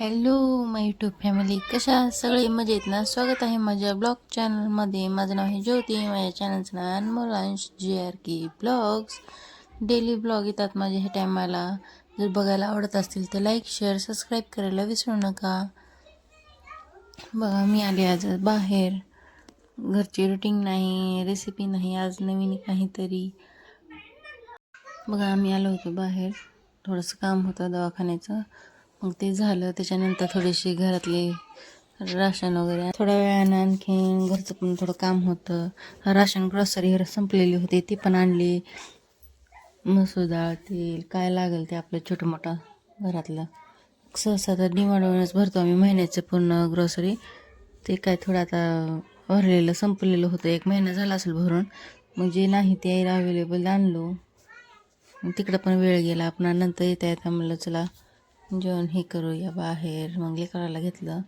Hello माय YouTube family कशा सगळे मजेत ना? स्वागत आहे माझ्या ब्लॉग चॅनलमध्ये. माझं नाव आहे ज्योती. माझ्या चॅनलचं नाव Anmol Ansh G R K blogs. Daily blog येतात माझे ह्या टायमाला. जर बघायला आवडत असतील तर लाईक शेअर सबस्क्राईब करायला विसरू नका. बघा मी आले आज बाहेर. घरची रुटीन नाही रेसिपी नाही आज नवीन काहीतरी. बघा आम्ही आलो होतो बाहेर. थोडंसं काम होतं दवाखान्याचं. मग ते झालं. त्याच्यानंतर थोडीशी घरातली राशन वगैरे. थोड्या वेळानं आणखीन घरचं पण थोडं काम होतं. राशन ग्रॉसरी संपलेली होती. ती पण आणली. मसूर डाळ तेल काय लागेल ते आपलं छोटं मोठं घरातलं. सहसा तर डिमांडवरच भरतो आम्ही. महिन्याचं पूर्ण ग्रॉसरी ते काय थोडं आता भरलेलं संपलेलं होतं. एक महिना झाला असेल भरून. मग जे नाही ते अवेलेबल आणलो. मग तिकडं पण वेळ गेला. आपण नंतर येता येता म्हणलं चला. जेवण हे करूया बाहेर. मग लेकराला घेतलं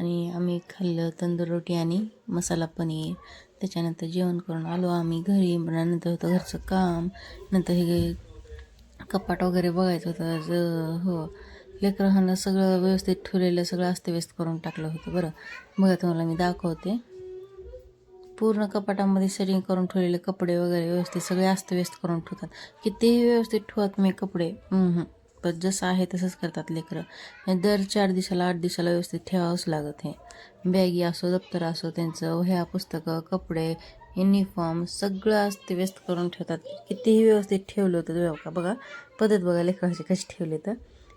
आणि आम्ही खाल्लं तंदूर रोटी आणि मसाला पनीर. त्याच्यानंतर जेवण करून आलो आम्ही घरी. नंतर होतं घरचं काम. नंतर हे कपाट वगैरे बघायचं होतं. ज हो. लेकरांना सगळं व्यवस्थित ठेवलेलं सगळं अस्तव्यस्त करून टाकलं होतं. बरं. बघा तुम्हाला मी दाखवते. पूर्ण कपाटामध्ये सेटिंग करून ठेवलेले कपडे वगैरे व्यवस्थित सगळे अस्तव्यस्त करून ठेवतात. कितीही व्यवस्थित ठेवत मी कपडे. पण जसं आहे तसंच करतात लेकरं. दर चार दिवसाला आठ दिवसाला व्यवस्थित ठेवावंच लागत हे. बॅगी असो दप्तर असो त्यांचं वह्या पुस्तकं कपडे युनिफॉर्म सगळं अस्तव्यस्त करून ठेवतात. कितीही व्यवस्थित ठेवलं होतं का बघा पद्धत बघा लेकराची कशी ठेवली तर.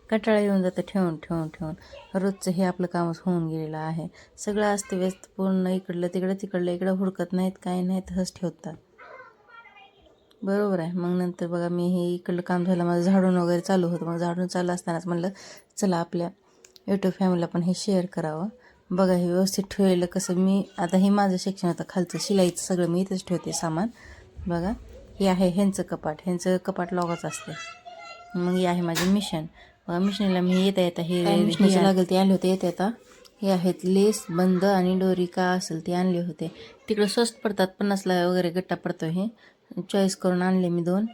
कंटाळा येऊन जातं ठेवून ठेवून ठेवून. रोजचं हे आपलं कामच होऊन गेलेलं आहे. सगळं अस्तव्यस्त पूर्ण इकडलं तिकडं तिकडलं इकडं हुडकत नाहीत काही नाही तसंच ठेवतात. बरोबर आहे. मग नंतर बघा मी हे इकडलं काम झालं माझं झाडून वगैरे चालू होतं. मग झाडून चालू असतानाच म्हणलं चला आपल्या यूट्यूब फॅमिलीला पण हे शेअर करावं. बघा हे व्यवस्थित ठेवलेलं कसं मी आता हे माझं सेक्शन होतं खालचं शिलाईचं सगळं मी इथंच ठेवते सामान. बघा हे आहे ह्यांचं कपाट. ह्यांचं कपाट लॉगच असते. मग हे आहे माझे मिशन बघा मिशनला मी येता येता हे मिशनचं लागेल ते आणले होते? येता येता. हे आहेत लेस बंद आणि डोरी का असेल ते आणले होते. तिकडं स्वस्त पडतात पन्नासला वगैरे गट्टा पडतो हे. चॉईस करून आणले मी दोन.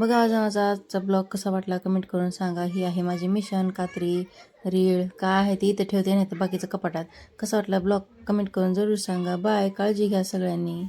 बघा आज माझा आजचा ब्लॉग कसा वाटला कमेंट करून सांगा. ही आहे माझी मिशन कात्री रीळ काय आहे ती इथं ठेवते नाही तर बाकीचं कपाटात. कसा वाटला ब्लॉग कमेंट करून जरूर सांगा. बाय काळजी घ्या सगळ्यांनी.